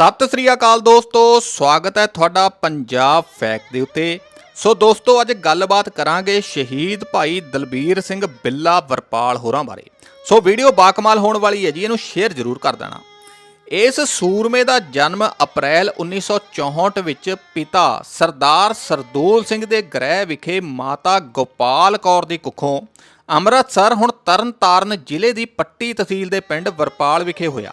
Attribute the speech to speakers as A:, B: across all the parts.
A: ਸਤਿ ਸ੍ਰੀ ਅਕਾਲ ਦੋਸਤੋ, ਸਵਾਗਤ ਹੈ ਤੁਹਾਡਾ ਪੰਜਾਬ ਫੈਕਟ ਦੇ ਉੱਤੇ। ਸੋ ਦੋਸਤੋ, ਅੱਜ ਗੱਲਬਾਤ ਕਰਾਂਗੇ ਸ਼ਹੀਦ ਭਾਈ ਦਲਬੀਰ ਸਿੰਘ ਬਿੱਲਾ ਵਰਪਾਲ ਹੋਰਾਂ ਬਾਰੇ। ਸੋ ਵੀਡੀਓ ਬਾਕਮਾਲ ਹੋਣ ਵਾਲੀ ਹੈ ਜੀ, ਇਹਨੂੰ ਸ਼ੇਅਰ ਜ਼ਰੂਰ ਕਰ ਦੇਣਾ। ਇਸ ਸੂਰਮੇ ਦਾ ਜਨਮ ਅਪ੍ਰੈਲ 1964 ਵਿੱਚ ਪਿਤਾ ਸਰਦਾਰ ਸਰਦੂਲ ਸਿੰਘ ਦੇ ਗ੍ਰਹਿ ਵਿਖੇ ਮਾਤਾ ਗੋਪਾਲ ਕੌਰ ਦੀ ਕੁੱਖੋਂ ਅੰਮ੍ਰਿਤਸਰ ਹੁਣ ਤਰਨਤਾਰਨ ਜ਼ਿਲ੍ਹੇ ਦੀ ਪੱਟੀ ਤਹਿਸੀਲ ਦੇ ਪਿੰਡ ਵਰਪਾਲ ਵਿਖੇ ਹੋਇਆ।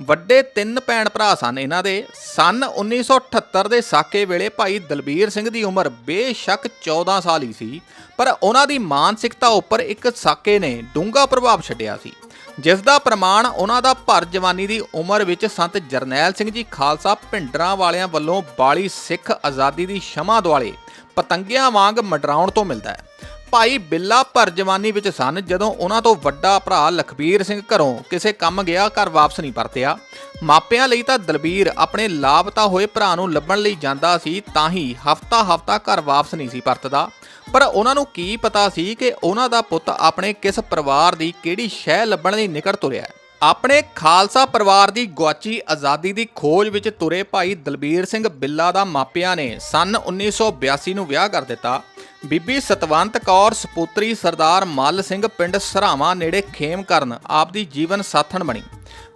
A: ਵੱਡੇ ਤਿੰਨ ਭੈਣ ਭਰਾ ਸਨ ਇਹਨਾਂ ਦੇ। ਸਨ 1978 ਦੇ ਸਾਕੇ ਵੇਲੇ ਭਾਈ ਦਲਬੀਰ ਸਿੰਘ ਦੀ ਉਮਰ ਬੇਸ਼ੱਕ 14 ਸਾਲ ਹੀ ਸੀ, ਪਰ ਉਹਨਾਂ ਦੀ ਮਾਨਸਿਕਤਾ ਉੱਪਰ ਇੱਕ ਸਾਕੇ ਨੇ ਡੂੰਘਾ ਪ੍ਰਭਾਵ ਛੱਡਿਆ ਸੀ। ਜਿਸ ਦਾ ਪ੍ਰਮਾਣ ਉਹਨਾਂ ਦਾ ਭਰ ਜਵਾਨੀ ਦੀ ਉਮਰ ਵਿੱਚ ਸੰਤ ਜਰਨੈਲ ਸਿੰਘ ਜੀ ਖਾਲਸਾ ਭਿੰਡਰਾਂ ਵਾਲਿਆਂ ਵੱਲੋਂ ਬਾਲੀ ਸਿੱਖ ਆਜ਼ਾਦੀ ਦੀ ਸ਼ਮਾ ਦੁਆਲੇ ਪਤੰਗਿਆਂ ਵਾਂਗ ਮਡਰਾਉਣ ਤੋਂ ਮਿਲਦਾ ਹੈ। ਭਾਈ ਬਿੱਲਾ ਭਰ ਜਵਾਨੀ ਵਿੱਚ ਸਨ, ਜਦੋਂ ਉਹਨਾਂ ਤੋਂ ਵੱਡਾ ਭਰਾ ਲਖਬੀਰ ਸਿੰਘ ਘਰੋਂ ਕਿਸੇ ਕੰਮ ਗਿਆ, ਘਰ ਵਾਪਸ ਨਹੀਂ ਪਰਤਿਆ। ਮਾਪਿਆਂ ਲਈ ਤਾਂ ਦਲਬੀਰ ਆਪਣੇ ਲਾਪਤਾ ਹੋਏ ਭਰਾ ਨੂੰ ਲੱਭਣ ਲਈ ਜਾਂਦਾ ਸੀ, ਤਾਂ ਹੀ ਹਫਤਾ ਹਫਤਾ ਘਰ ਵਾਪਸ ਨਹੀਂ ਸੀ ਪਰਤਦਾ। ਪਰ ਉਹਨਾਂ ਨੂੰ ਕੀ ਪਤਾ ਸੀ ਕਿ ਉਹਨਾਂ ਦਾ ਪੁੱਤ ਆਪਣੇ ਕਿਸ ਪਰਿਵਾਰ ਦੀ ਕਿਹੜੀ ਸ਼ਹਿ ਲੱਭਣ ਲਈ ਨਿਕਲ ਤੁਰਿਆ ਹੈ। ਆਪਣੇ ਖਾਲਸਾ ਪਰਿਵਾਰ ਦੀ ਗੁਆਚੀ ਆਜ਼ਾਦੀ ਦੀ ਖੋਜ ਵਿੱਚ ਤੁਰੇ ਭਾਈ ਦਲਬੀਰ ਸਿੰਘ ਬਿੱਲਾ ਦਾ ਮਾਪਿਆਂ ਨੇ ਸੰਨ 1982 ਨੂੰ ਵਿਆਹ ਕਰ ਦਿੱਤਾ। ਬੀਬੀ ਸਤਵੰਤ ਕੌਰ ਸਪੁੱਤਰੀ ਸਰਦਾਰ ਮੱਲ ਸਿੰਘ ਪਿੰਡ ਸਰਾਵਾਂ ਨੇੜੇ ਖੇਮ ਕਰਨ ਆਪ ਦੀ ਜੀਵਨ ਸਾਥਣ ਬਣੀ।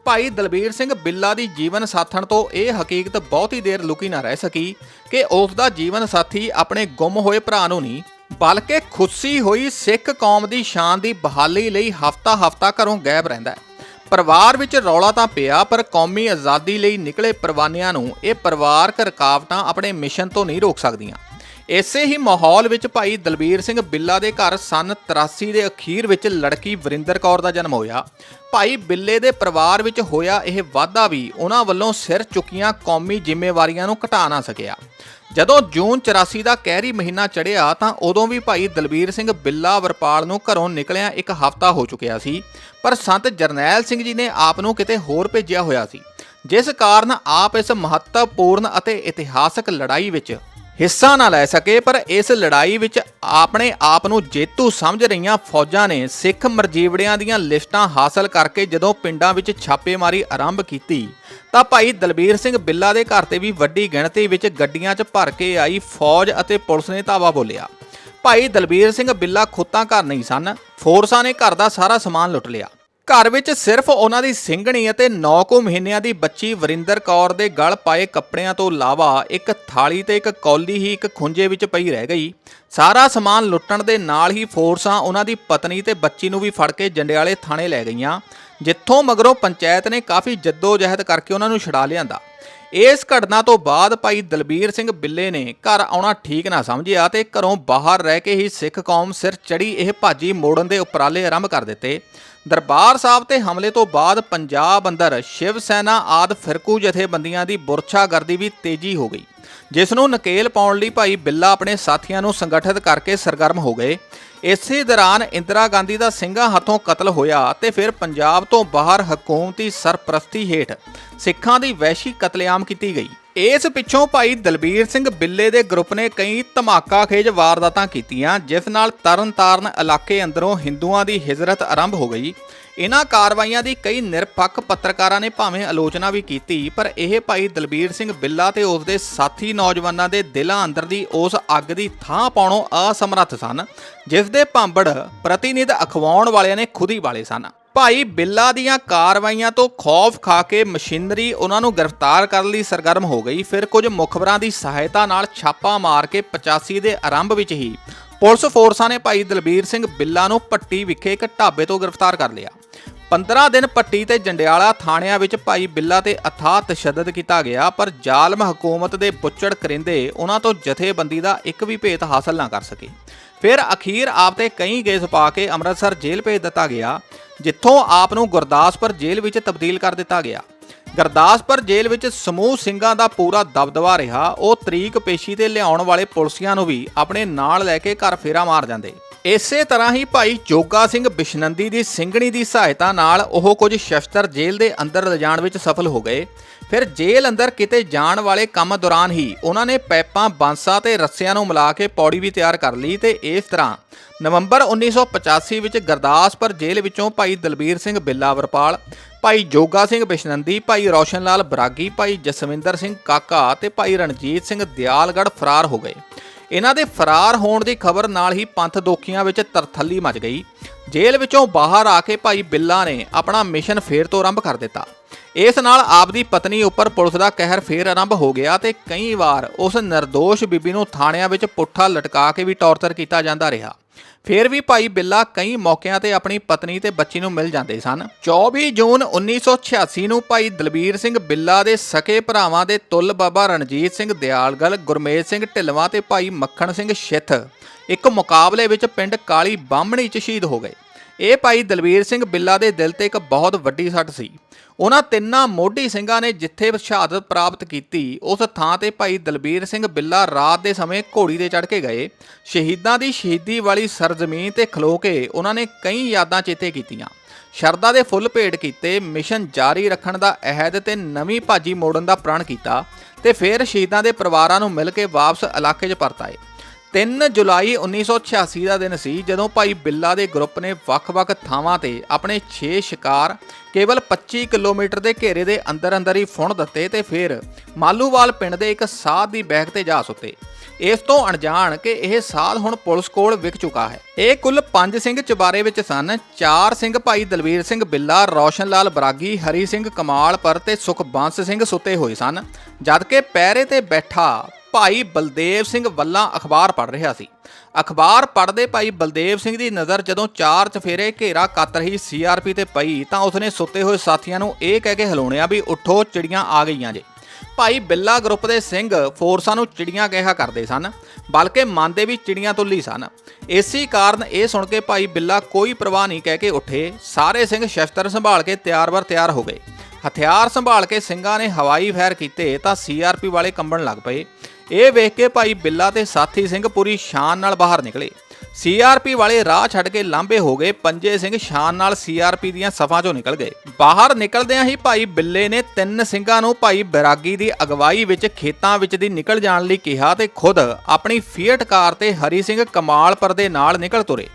A: ਭਾਈ ਦਲਬੀਰ ਸਿੰਘ ਬਿੱਲਾ ਦੀ ਜੀਵਨ ਸਾਥਣ ਤੋਂ ਇਹ ਹਕੀਕਤ ਬਹੁਤੀ ਦੇਰ ਲੁਕੀ ਨਾ ਰਹਿ ਸਕੀ ਕਿ ਉਸ ਦਾ ਜੀਵਨ ਸਾਥੀ ਆਪਣੇ ਗੁੰਮ ਹੋਏ ਭਰਾ ਨੂੰ ਨਹੀਂ, ਬਲਕਿ ਖੁੱਸੀ ਹੋਈ ਸਿੱਖ ਕੌਮ ਦੀ ਸ਼ਾਨ ਦੀ ਬਹਾਲੀ ਲਈ ਹਫਤਾ-ਹਫਤਾ ਘਰੋਂ ਗਾਇਬ ਰਹਿੰਦਾ ਹੈ। ਪਰਿਵਾਰ ਵਿੱਚ ਰੌਲਾ ਤਾਂ ਪਿਆ, ਪਰ ਕੌਮੀ ਆਜ਼ਾਦੀ ਲਈ ਨਿਕਲੇ ਪਰਵਾਨਿਆਂ ਨੂੰ ਇਹ ਪਰਿਵਾਰਕ ਰੁਕਾਵਟਾਂ ਆਪਣੇ ਮਿਸ਼ਨ ਤੋਂ ਨਹੀਂ ਰੋਕ ਸਕਦੀਆਂ। ਇਸੇ ਹੀ ਮਾਹੌਲ ਵਿੱਚ ਭਾਈ ਦਲਬੀਰ ਸਿੰਘ ਬਿੱਲਾ ਦੇ ਘਰ ਸਨ 83 ਦੇ ਅਖੀਰ ਵਿੱਚ ਲੜਕੀ ਵਰਿੰਦਰ ਕੌਰ ਦਾ ਜਨਮ ਹੋਇਆ। ਭਾਈ ਬਿੱਲੇ ਦੇ ਪਰਿਵਾਰ ਵਿੱਚ ਹੋਇਆ ਇਹ ਵਾਧਾ ਵੀ ਉਹਨਾਂ ਵੱਲੋਂ ਸਿਰ ਚੁੱਕੀਆਂ ਕੌਮੀ ਜ਼ਿੰਮੇਵਾਰੀਆਂ ਨੂੰ ਘਟਾ ਨਾ ਸਕਿਆ। ਜਦੋਂ ਜੂਨ 84 ਦਾ ਕਹਿਰੀ ਮਹੀਨਾ ਚੜ੍ਹਿਆ ਤਾਂ ਉਦੋਂ ਵੀ ਭਾਈ ਦਲਬੀਰ ਸਿੰਘ ਬਿੱਲਾ ਵਰਪਾਲ ਨੂੰ ਘਰੋਂ ਨਿਕਲਿਆ ਇੱਕ ਹਫ਼ਤਾ ਹੋ ਚੁੱਕਿਆ ਸੀ, ਪਰ ਸੰਤ ਜਰਨੈਲ ਸਿੰਘ ਜੀ ਨੇ ਆਪ ਨੂੰ ਕਿਤੇ ਹੋਰ ਭੇਜਿਆ ਹੋਇਆ ਸੀ, ਜਿਸ ਕਾਰਨ ਆਪ ਇਸ ਮਹੱਤਵਪੂਰਨ ਅਤੇ ਇਤਿਹਾਸਕ ਲੜਾਈ ਵਿੱਚ ਹਿੱਸਾ ਨਾ ਲੈ ਸਕੇ, ਪਰ ਇਸ ਲੜਾਈ ਵਿੱਚ ਆਪਣੇ ਆਪ ਨੂੰ ਜੇਤੂ ਸਮਝ ਰਹੀਆਂ ਫੌਜਾਂ ਨੇ ਸਿੱਖ ਮਰਜੀਵੜਿਆਂ ਦੀਆਂ ਲਿਸਟਾਂ ਹਾਸਲ ਕਰਕੇ ਜਦੋਂ ਪਿੰਡਾਂ ਵਿੱਚ ਛਾਪੇਮਾਰੀ ਆਰੰਭ ਕੀਤੀ, ਤਾਂ ਭਾਈ ਦਲਬੀਰ ਸਿੰਘ ਬਿੱਲਾ ਦੇ ਘਰ ਤੇ ਵੀ ਵੱਡੀ ਗਿਣਤੀ ਵਿੱਚ ਗੱਡੀਆਂ 'ਚ ਭਰ ਕੇ ਆਈ ਫੌਜ ਅਤੇ ਪੁਲਿਸ ਨੇ ਧਾਵਾ ਬੋਲਿਆ। ਭਾਈ ਦਲਬੀਰ ਸਿੰਘ ਬਿੱਲਾ ਖੁੱਤਾਂ ਘਰ ਨਹੀਂ ਸਨ, ਫੋਰਸਾਂ ਨੇ ਘਰ ਦਾ ਸਾਰਾ ਸਮਾਨ ਲੁੱਟ ਲਿਆ। ਘਰ ਵਿੱਚ ਸਿਰਫ ਉਹਨਾਂ ਦੀ ਸਿੰਘਣੀ ਅਤੇ 9 ਕੁ ਮਹੀਨਿਆਂ ਦੀ ਬੱਚੀ ਵਰਿੰਦਰ ਕੌਰ ਦੇ ਗਲ ਪਾਏ ਕੱਪੜਿਆਂ ਤੋਂ ਇਲਾਵਾ ਇੱਕ ਥਾਲੀ ਤੇ ਇੱਕ ਕੌਲੀ ਹੀ ਇੱਕ ਖੁੰਝੇ ਵਿੱਚ ਪਈ ਰਹਿ ਗਈ। ਸਾਰਾ ਸਮਾਨ ਲੁੱਟਣ ਦੇ ਨਾਲ ਹੀ ਫੋਰਸਾਂ ਉਹਨਾਂ ਦੀ ਪਤਨੀ ਤੇ ਬੱਚੀ ਨੂੰ ਵੀ ਫੜ ਕੇ ਜੰਡਿਆਲੇ ਥਾਣੇ ਲੈ ਗਈਆਂ, ਜਿੱਥੋਂ ਮਗਰੋਂ ਪੰਚਾਇਤ ਨੇ ਕਾਫੀ ਜੱਦੋ-ਜਹਿਦ ਕਰਕੇ ਉਹਨਾਂ ਨੂੰ ਛੁਡਾ ਲਿਆਂਦਾ। ਇਸ ਘਟਨਾ ਤੋਂ ਬਾਅਦ ਭਾਈ ਦਲਬੀਰ ਸਿੰਘ ਬਿੱਲੇ ਨੇ ਘਰ ਆਉਣਾ ਠੀਕ ਨਾ ਸਮਝਿਆ ਤੇ ਘਰੋਂ ਬਾਹਰ ਰਹਿ ਕੇ ਹੀ ਸਿੱਖ ਕੌਮ ਸਿਰ ਚੜੀ ਇਹ ਭਾਜੀ ਮੋੜਨ ਦੇ ਉਪਰਾਲੇ ਆਰੰਭ ਕਰ ਦਿੱਤੇ। ਦਰਬਾਰ ਸਾਹਿਬ ਤੇ ਹਮਲੇ ਤੋਂ ਬਾਅਦ ਪੰਜਾਬ ਅੰਦਰ ਸ਼ਿਵ ਸੈਨਾ ਆਦ ਫਿਰਕੂ ਜਥੇਬੰਦੀਆਂ ਦੀ ਬੁਰਛਾਗਰਦੀ ਵੀ ਤੇਜ਼ੀ ਹੋ ਗਈ। ਜਿਸ ਨੂੰ ਨਕੇਲ ਪਾਉਣ ਲਈ ਭਾਈ ਬਿੱਲਾ ਆਪਣੇ ਸਾਥੀਆਂ ਨੂੰ ਸੰਗਠਿਤ ਕਰਕੇ ਸਰਗਰਮ ਹੋ ਗਏ। ਇਸੇ ਦੌਰਾਨ ਇੰਦਰਾ ਗਾਂਧੀ ਦਾ ਸਿੰਘਾਂ ਹੱਥੋਂ ਕਤਲ ਹੋਇਆ ਤੇ ਫਿਰ ਪੰਜਾਬ ਤੋਂ ਬਾਹਰ ਹਕੂਮਤੀ ਸਰਪ੍ਰਸਤੀ ਹੇਠ ਸਿੱਖਾਂ ਦੀ ਵੈਸ਼ੀ ਕਤਲੇਆਮ ਕੀਤੀ ਗਈ। ਇਸ ਪਿੱਛੋਂ ਭਾਈ ਦਲਬੀਰ ਸਿੰਘ ਬਿੱਲੇ ਦੇ ਗਰੁੱਪ ਨੇ ਕਈ ਧਮਾਕਾ ਖੇਜ ਵਾਰਦਾਤਾਂ ਕੀਤੀਆਂ, ਜਿਸ ਨਾਲ ਤਰਨਤਾਰਨ ਇਲਾਕੇ ਅੰਦਰੋਂ ਹਿੰਦੂਆਂ ਦੀ ਹਿਜਰਤ ਆਰੰਭ ਹੋ ਗਈ। ਇਹਨਾਂ ਕਾਰਵਾਈਆਂ ਦੀ ਕਈ ਨਿਰਪੱਖ ਪੱਤਰਕਾਰਾਂ ਨੇ ਭਾਵੇਂ ਆਲੋਚਨਾ ਵੀ ਕੀਤੀ, ਪਰ ਇਹ ਭਾਈ ਦਲਬੀਰ ਸਿੰਘ ਬਿੱਲਾ ਤੇ ਉਸ ਦੇ ਸਾਥੀ ਨੌਜਵਾਨਾਂ ਦੇ ਦਿਲਾਂ ਅੰਦਰ ਦੀ ਉਸ ਅੱਗ ਦੀ ਥਾਂ ਪਾਉਣੋਂ ਅਸਮਰੱਥ ਸਨ ਜਿਸ ਦੇ ਭਾਂਬੜ ਪ੍ਰਤੀਨਿਧ ਅਖਵਾਉਣ ਵਾਲਿਆਂ ਨੇ ਖੁਦ ਹੀ ਵਾਲੇ ਸਨ। ਭਾਈ ਬਿੱਲਾ ਦੀਆਂ ਕਾਰਵਾਈਆਂ ਤੋਂ ਖੌਫ ਖਾ ਕੇ ਮਸ਼ੀਨਰੀ ਉਹਨਾਂ ਨੂੰ ਗ੍ਰਿਫਤਾਰ ਕਰਨ ਲਈ ਸਰਗਰਮ ਹੋ ਗਈ, ਫਿਰ ਕੁਝ ਮੁਖਬਰਾਂ ਦੀ ਸਹਾਇਤਾ ਨਾਲ ਛਾਪਾ ਮਾਰ ਕੇ 85 ਦੇ ਆਰੰਭ ਵਿੱਚ ਹੀ ਪੁਲਿਸ ਫੋਰਸਾਂ ਨੇ ਭਾਈ ਦਲਬੀਰ ਸਿੰਘ ਬਿੱਲਾ ਨੂੰ ਪੱਟੀ ਵਿਖੇ ਇੱਕ ਢਾਬੇ ਤੋਂ ਗ੍ਰਿਫਤਾਰ ਕਰ ਲਿਆ। 15 ਦਿਨ ਪੱਟੀ ਤੇ ਜੰਡਿਆਲਾ ਥਾਣਿਆਂ ਵਿੱਚ ਭਾਈ ਬਿੱਲਾ ਤੇ ਅਥਾਹ ਤਸ਼ੱਦਦ ਕੀਤਾ ਗਿਆ, ਪਰ ਜ਼ਾਲਮ ਹਕੂਮਤ ਦੇ ਬੁੱਚੜ ਕਰਿੰਦੇ ਉਹਨਾਂ ਤੋਂ ਜਥੇਬੰਦੀ ਦਾ ਇੱਕ ਵੀ ਭੇਤ ਹਾਸਲ ਨਾ ਕਰ ਸਕੇ। ਫਿਰ ਅਖੀਰ ਆਪ ਤੇ ਕਈ ਗੇਸ ਪਾ ਕੇ ਅੰਮ੍ਰਿਤਸਰ ਜੇਲ੍ਹ ਭੇਜ ਦਿੱਤਾ ਗਿਆ, ਜਿੱਥੋਂ ਆਪ ਨੂੰ ਗੁਰਦਾਸਪੁਰ ਜੇਲ੍ਹ ਵਿੱਚ ਤਬਦੀਲ ਕਰ ਦਿੱਤਾ ਗਿਆ। ਗੁਰਦਾਸਪੁਰ ਜੇਲ੍ਹ ਵਿੱਚ ਸਮੂਹ ਸਿੰਘਾਂ ਦਾ ਪੂਰਾ ਦਬਦਬਾ ਰਿਹਾ। ਉਹ ਤਰੀਕ ਪੇਸ਼ੀ ਤੇ ਲਿਆਉਣ ਵਾਲੇ ਪੁਲਸੀਆਂ ਨੂੰ ਵੀ ਆਪਣੇ ਨਾਲ ਲੈ ਕੇ ਘਰ ਫੇਰਾ ਮਾਰ ਜਾਂਦੇ। ਇਸੇ ਤਰ੍ਹਾਂ ਹੀ ਭਾਈ ਜੋਗਾ ਸਿੰਘ ਬਿਸ਼ਨੰਦੀ ਦੀ ਸਿੰਘਣੀ ਦੀ ਸਹਾਇਤਾ ਨਾਲ ਉਹ ਕੁਝ ਸ਼ਸਤਰ ਜੇਲ੍ਹ ਦੇ ਅੰਦਰ ਲਿਜਾਣ ਵਿੱਚ ਸਫਲ ਹੋ ਗਏ। ਫਿਰ ਜੇਲ੍ਹ ਅੰਦਰ ਕਿਤੇ ਜਾਣ ਵਾਲੇ ਕੰਮ ਦੌਰਾਨ ਹੀ ਉਹਨਾਂ ਨੇ ਪੈਪਾਂ, ਬਾਂਸਾਂ ਤੇ ਰੱਸਿਆਂ ਨੂੰ ਮਿਲਾ ਕੇ ਪੌੜੀ ਵੀ ਤਿਆਰ ਕਰ ਲਈ ਤੇ ਇਸ ਤਰ੍ਹਾਂ ਨਵੰਬਰ 1985 ਵਿੱਚ ਗੁਰਦਾਸਪੁਰ ਜੇਲ੍ਹ ਵਿੱਚੋਂ ਭਾਈ ਦਲਬੀਰ ਸਿੰਘ ਬਿੱਲਾ ਵਰਪਾਲ ਭਾਈ ਜੋਗਾ ਸਿੰਘ ਬਿਸ਼ਨੰਦੀ, ਭਾਈ ਰੌਸ਼ਨ ਲਾਲ ਬਰਾਗੀ, ਭਾਈ ਜਸਵਿੰਦਰ ਸਿੰਘ ਕਾਕਾ ਤੇ ਭਾਈ ਰਣਜੀਤ ਸਿੰਘ ਦਿਆਲਗੜ੍ਹ ਫਰਾਰ ਹੋ ਗਏ। ਇਹਨਾਂ ਦੇ ਫਰਾਰ ਹੋਣ ਦੀ ਖਬਰ ਨਾਲ ਹੀ ਪੰਥ ਦੋਖੀਆਂ ਵਿੱਚ ਤਰਥੱਲੀ ਮਚ ਗਈ। ਜੇਲ੍ਹ ਵਿੱਚੋਂ ਬਾਹਰ ਆ ਕੇ ਭਾਈ ਬਿੱਲਾ ਨੇ ਆਪਣਾ ਮਿਸ਼ਨ ਫੇਰ ਤੋਂ ਆਰੰਭ ਕਰ ਦਿੱਤਾ। ਇਸ ਨਾਲ ਆਪ ਦੀ ਪਤਨੀ ਉੱਪਰ ਪੁਲਿਸ ਦਾ ਕਹਿਰ ਫੇਰ ਆਰੰਭ ਹੋ ਗਿਆ ਤੇ ਕਈ ਵਾਰ ਉਸ ਨਿਰਦੋਸ਼ ਬੀਬੀ ਨੂੰ ਥਾਣਿਆਂ ਵਿੱਚ ਪੁੱਠਾ ਲਟਕਾ ਕੇ ਵੀ ਟੌਰਚਰ ਕੀਤਾ ਜਾਂਦਾ ਰਿਹਾ। ਫਿਰ ਵੀ ਭਾਈ ਬਿੱਲਾ ਕਈ ਮੌਕਿਆਂ ਤੇ ਆਪਣੀ ਪਤਨੀ ਤੇ ਬੱਚੀ ਨੂੰ ਮਿਲ ਜਾਂਦੇ ਸਨ। 24 ਜੂਨ 1986 ਨੂੰ ਭਾਈ ਦਲਬੀਰ ਸਿੰਘ ਬਿੱਲਾ ਦੇ ਸਕੇ ਭਰਾਵਾਂ ਦੇ ਤੁੱਲ ਬਾਬਾ ਰਣਜੀਤ ਸਿੰਘ ਦਿਆਲਗਲ, ਗੁਰਮੇਜ ਸਿੰਘ ਢਿੱਲਵਾਂ ਤੇ ਭਾਈ ਮੱਖਣ ਸਿੰਘ ਛਿੱਥ ਇੱਕ ਮੁਕਾਬਲੇ ਵਿੱਚ ਪਿੰਡ ਕਾਲੀ ਬਾਹਮਣੀ 'ਚ ਸ਼ਹੀਦ ਹੋ ਗਏ। ਇਹ ਭਾਈ ਦਲਬੀਰ ਸਿੰਘ ਬਿੱਲਾ ਦੇ ਦਿਲ ਤੇ ਇੱਕ ਬਹੁਤ ਵੱਡੀ ਸੱਟ ਸੀ। ਉਹਨਾਂ ਤਿੰਨਾਂ ਮੋਢੀ ਸਿੰਘਾਂ ਨੇ ਜਿੱਥੇ ਸ਼ਹਾਦਤ ਪ੍ਰਾਪਤ ਕੀਤੀ, ਉਸ ਥਾਂ ਤੇ ਭਾਈ ਦਲਬੀਰ ਸਿੰਘ ਬਿੱਲਾ ਰਾਤ ਦੇ ਸਮੇਂ ਘੋੜੀ ਤੇ ਚੜ੍ਹ ਕੇ ਗਏ। ਸ਼ਹੀਦਾਂ ਦੀ ਸ਼ਹੀਦੀ ਵਾਲੀ ਸਰਜ਼ਮੀਨ ਤੇ ਖਲੋ ਕੇ ਉਹਨਾਂ ਨੇ ਕਈ ਯਾਦਾਂ ਚੇਤੇ ਕੀਤੀਆਂ। ਸ਼ਰਧਾ ਦੇ ਫੁੱਲ ਭੇਟ ਕੀਤੇ, ਮਿਸ਼ਨ ਜਾਰੀ ਰੱਖਣ ਦਾ ਅਹਿਦ ਤੇ ਨਵੀਂ ਭਾਜੀ ਮੋੜਨ ਦਾ ਪ੍ਰਣ ਕੀਤਾ ਤੇ ਫਿਰ ਸ਼ਹੀਦਾਂ ਦੇ ਪਰਿਵਾਰਾਂ ਨੂੰ ਮਿਲ ਕੇ ਵਾਪਸ ਇਲਾਕੇ 'ਚ ਪਰਤ ਆਏ। 3 ਜੁਲਾਈ 1986 ਦਾ ਦਿਨ ਸੀ ਜਦੋਂ ਭਾਈ ਬਿੱਲਾ ਦੇ ਗਰੁੱਪ ਨੇ ਵੱਖ-ਵੱਖ ਥਾਵਾਂ ਤੇ ਆਪਣੇ 6 ਸ਼ਿਕਾਰ ਕੇਵਲ 25 ਕਿਲੋਮੀਟਰ ਦੇ ਘੇਰੇ ਦੇ ਅੰਦਰ ਅੰਦਰ ਹੀ ਫੁਣ ਦਿੱਤੇ ਤੇ ਫਿਰ ਮਾਲੂਵਾਲ ਪਿੰਡ ਦੇ ਇੱਕ ਸਾਧ ਦੀ ਬੈਗ ਤੇ ਜਾ ਸੁੱਤੇ। ਇਸ ਤੋਂ ਅਣਜਾਣ ਕਿ ਇਹ ਸਾਧ ਹੁਣ ਪੁਲਿਸ ਕੋਲ ਵਿਕ ਚੁੱਕਾ ਹੈ। ਇਹ ਕੁੱਲ 5 ਸਿੰਘ ਚਬਾਰੇ ਵਿੱਚ ਸਨ 4 ਸਿੰਘ ਭਾਈ ਦਲਵੀਰ ਸਿੰਘ ਬਿੱਲਾ ਰੌਸ਼ਨ ਲਾਲ ਬਰਾਗੀ, ਹਰੀ ਸਿੰਘ ਕਮਾਲਪੁਰ ਤੇ ਸੁਖਬੰਸ ਸਿੰਘ ਸੁੱਤੇ ਹੋਏ ਸਨ ਜਦਕਿ ਪਹਿਰੇ ਤੇ ਬੈਠਾ ਭਾਈ ਬਲਦੇਵ ਸਿੰਘ ਵੱਲਾ ਅਖਬਾਰ ਪੜ੍ਹ ਰਿਹਾ ਸੀ। ਅਖਬਾਰ ਪੜ੍ਹਦੇ ਭਾਈ ਬਲਦੇਵ ਸਿੰਘ ਦੀ ਨਜ਼ਰ ਜਦੋਂ ਚਾਰ ਚਫੇਰੇ ਘੇਰਾ ਕੱਤ ਰਹੀ ਸੀਆਰਪੀ ਤੇ ਪਈ, ਤਾਂ ਉਸਨੇ ਸੁੱਤੇ ਹੋਏ ਸਾਥੀਆਂ ਨੂੰ ਇਹ ਕਹਿ ਕੇ ਹਿਲਾਉਣਿਆ ਵੀ ਉੱਠੋ, ਚਿੜੀਆਂ ਆ ਗਈਆਂ ਜੇ। ਭਾਈ ਬਿੱਲਾ ਗਰੁੱਪ ਦੇ ਸਿੰਘ ਫੋਰਸਾਂ ਨੂੰ ਚਿੜੀਆਂ ਕਿਹਾ ਕਰਦੇ ਸਨ, ਬਲਕਿ ਮੰਨਦੇ ਵੀ ਚਿੜੀਆਂ ਤੁੱਲੀ ਸਨ। ਇਸੇ ਕਾਰਨ ਇਹ ਸੁਣ ਕੇ ਭਾਈ ਬਿੱਲਾ ਕੋਈ ਪ੍ਰਵਾਹ ਨਹੀਂ ਕਹਿ ਕੇ ਉੱਠੇ, ਸਾਰੇ ਸਿੰਘ ਸ਼ਸਤਰ ਸੰਭਾਲ ਕੇ ਤਿਆਰ-ਬਰ ਤਿਆਰ ਹੋ ਗਏ। ਹਥਿਆਰ ਸੰਭਾਲ ਕੇ ਸਿੰਘਾਂ ਨੇ ਹਵਾਈ ਫਾਇਰ ਕੀਤੇ, ਤਾਂ ਸੀਆਰਪੀ ਵਾਲੇ ਕੰਬਣ ਲੱਗ ਪਏ। ਇਹ ਵੇਖ ਕੇ ਭਾਈ ਬਿੱਲਾ ਤੇ ਸਾਥੀ ਸਿੰਘ ਪੂਰੀ ਸ਼ਾਨ ਨਾਲ ਬਾਹਰ ਨਿਕਲੇ। ਸੀਆਰਪੀ ਵਾਲੇ ਰਾਹ ਛੱਡ ਕੇ ਲਾਂਬੇ ਹੋ ਗਏ, ਪੰਜੇ ਸਿੰਘ ਸ਼ਾਨ ਨਾਲ ਸੀਆਰਪੀ ਦੀਆਂ ਸਫਾਂ ਚੋਂ ਨਿਕਲ ਗਏ। ਬਾਹਰ ਨਿਕਲਦਿਆਂ ਹੀ ਭਾਈ ਬਿੱਲੇ ਨੇ ਤਿੰਨ ਸਿੰਘਾਂ ਨੂੰ ਭਾਈ ਬੈਰਾਗੀ ਦੀ ਅਗਵਾਈ ਵਿੱਚ ਖੇਤਾਂ ਵਿੱਚ ਦੀ ਨਿਕਲ ਜਾਣ ਲਈ ਕਿਹਾ ਤੇ ਖੁਦ ਆਪਣੀ ਫੀਟ ਕਾਰ ਤੇ ਹਰੀ ਸਿੰਘ ਕਮਾਲਪੁਰ ਦੇ ਨਾਲ ਨਿਕਲ ਤੁਰੇ।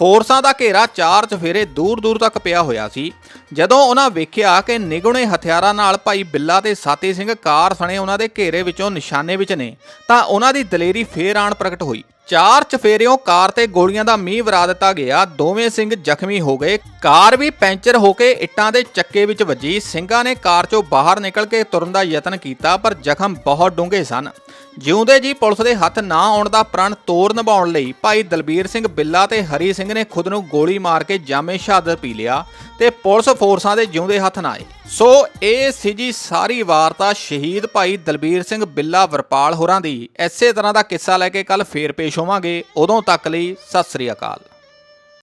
A: ਫੋਰਸਾਂ ਦਾ ਘੇਰਾ ਚਾਰ ਚਫੇਰੇ ਦੂਰ ਦੂਰ ਤੱਕ ਪਿਆ ਹੋਇਆ ਸੀ। ਜਦੋਂ ਉਹਨਾਂ ਵੇਖਿਆ ਕਿ ਨਿਗੁਣੇ ਹਥਿਆਰਾਂ ਨਾਲ ਭਾਈ ਬਿੱਲਾ ਤੇ ਸਾਤੀ ਸਿੰਘ ਕਾਰ ਸਣੇ ਉਹਨਾਂ ਦੇ ਘੇਰੇ ਵਿੱਚੋਂ ਨਿਸ਼ਾਨੇ ਵਿੱਚ ਨੇ, ਤਾਂ ਉਹਨਾਂ ਦੀ ਦਲੇਰੀ ਫੇਰ ਆਣ ਪ੍ਰਗਟ ਹੋਈ। ਚਾਰ ਚਫੇਰਿਓਂ ਕਾਰ ਤੇ ਗੋਲੀਆਂ ਦਾ ਮੀਂਹ ਵਰਾ ਦਿੱਤਾ ਗਿਆ। ਦੋਵੇਂ ਸਿੰਘ ਜ਼ਖਮੀ ਹੋ ਗਏ। ਕਾਰ ਵੀ ਪੈਂਚਰ ਹੋ ਕੇ ਇੱਟਾਂ ਦੇ ਚੱਕੇ ਵਿੱਚ ਵੱਜੀ। ਸਿੰਘਾਂ ਨੇ ਕਾਰ ਚੋਂ ਬਾਹਰ ਨਿਕਲ ਕੇ ਤੁਰਨ ਦਾ ਯਤਨ ਕੀਤਾ, ਪਰ ਜ਼ਖਮ ਬਹੁਤ ਡੂੰਘੇ ਸਨ। ਜਿਉਂਦੇ ਜੀ ਪੁਲਿਸ ਦੇ ਹੱਥ ਨਾ ਆਉਣ ਦਾ ਪ੍ਰਣ ਤੋਰ ਨਿਭਾਉਣ ਲਈ ਭਾਈ ਦਲਬੀਰ ਸਿੰਘ ਬਿੱਲਾ ਤੇ ਹਰੀ ਸਿੰਘ ਨੇ ਖੁਦ ਨੂੰ ਗੋਲੀ ਮਾਰ ਕੇ ਜਾਮੇ ਸ਼ਹਾਦਤ ਪੀ ਲਿਆ ਤੇ ਪੁਲਿਸ ਫੋਰਸਾਂ ਦੇ ਜਿਉਂਦੇ ਹੱਥ ਨਾ ਆਏ। ਸੋ ਇਹ ਸੀ ਜੀ ਸਾਰੀ ਵਾਰਤਾ ਸ਼ਹੀਦ ਭਾਈ ਦਲਬੀਰ ਸਿੰਘ ਬਿੱਲਾ ਵਰਪਾਲ ਹੋਰਾਂ ਦੀ। ਐਸੇ ਤਰ੍ਹਾਂ ਦਾ ਕਿੱਸਾ ਲੈ ਕੇ ਕੱਲ ਫੇਰ ਪੇਸ਼ ਹੋਵਾਂਗੇ। ਉਦੋਂ ਤੱਕ ਲਈ ਸਤਿ ਸ੍ਰੀ ਅਕਾਲ।